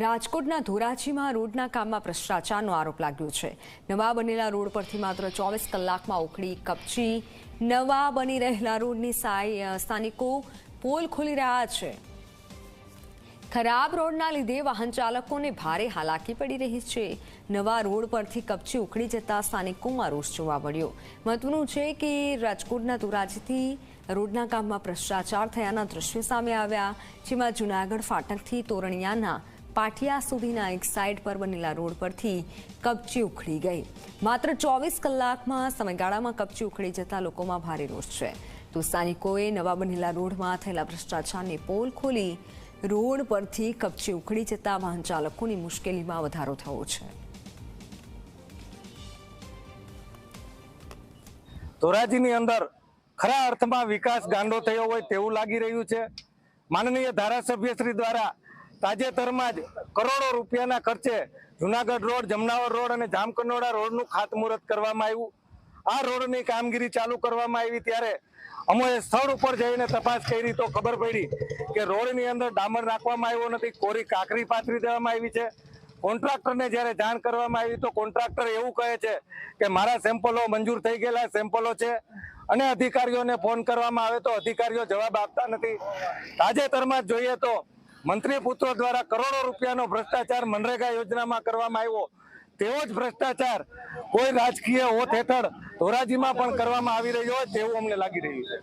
રાજકોટના ધોરાજીમાં રોડના કામમાં ભ્રષ્ટાચારનો આરોપ લાગ્યો છે. નવા બનેલા રોડ પરથી માત્ર ચોવીસ કલાકમાં ઉખડી કપચી, નવા બની રહેલા રોડની સ્થાનિકો પોલ ખોલી રહ્યા છે. ખરાબ રોડના લીધે વાહન ચાલકોને ભારે હાલાકી પડી રહી છે. નવા રોડ પરથી કપચી ઉખડી જતા સ્થાનિકોમાં રોષ જોવા મળ્યો. મહત્વનું છે કે રાજકોટના ધોરાજીથી રોડના કામમાં ભ્રષ્ટાચાર થયાના દ્રશ્યો સામે આવ્યા, જેમાં જૂનાગઢ, ફાટકથી તોરણિયાના પાટિયા સુધીના એક સાઇડ પર બનેલા રોડ પરથી કપચી ઉખડી ગઈ. માત્ર ચોવીસ કલાકમાં સમયગાળામાં કપચી ઉખડી જતા લોકોમાં ભારે રોષ છે. તો સ્થાનિકોએ નવા બનેલા રોડમાં થયેલા ભ્રષ્ટાચારની પોલ ખોલી રોડ પરથી કપચી ઉખડી જતા વાહન ચાલકોની મુશ્કેલીમાં વધારો થયો છે. ધોરાજીની અંદર ખરા અર્થમાં વિકાસ ગાંડો થયો હોય તેવું લાગી રહ્યું છે. માનનીય ધારાસભ્યશ્રી દ્વારા તાજેતરમાં જ કરોડો રૂપિયાના ખર્ચે જુનાગઢ રોડ, જમનાવર રોડ અને જામકંડોળા રોડનું ખાતમુહૂર્ત કરવામાં આવ્યું. આ રોડની કામગીરી ચાલુ કરવામાં આવી ત્યારે અમે સ્થળ ઉપર જઈને તપાસ કરી તો ખબર પડી કે રોડની અંદર ડામર નાખવામાં આવ્યો નથી, કોરી કાકરી પાથરી દેવામાં આવી છે. કોન્ટ્રાક્ટરને જ્યારે જાણ કરવામાં આવી તો કોન્ટ્રાક્ટર એવું કહે છે કે મારા સેમ્પલો મંજૂર થઈ ગયેલા સેમ્પલો છે અને અધિકારીઓને ફોન કરવામાં આવે તો અધિકારીઓ જવાબ આપતા નથી. તાજેતરમાં જોઈએ તો મંત્રી પુત્રો દ્વારા કરોડો રૂપિયાનો ભ્રષ્ટાચાર મનરેગા યોજનામાં કરવામાં આવ્યો. તેવો જ ભ્રષ્ટાચાર કોઈ રાજકીય હોત હેઠળ ધોરાજીમાં પણ કરવામાં આવી રહ્યો હોય તેવું અમને લાગી રહ્યું છે.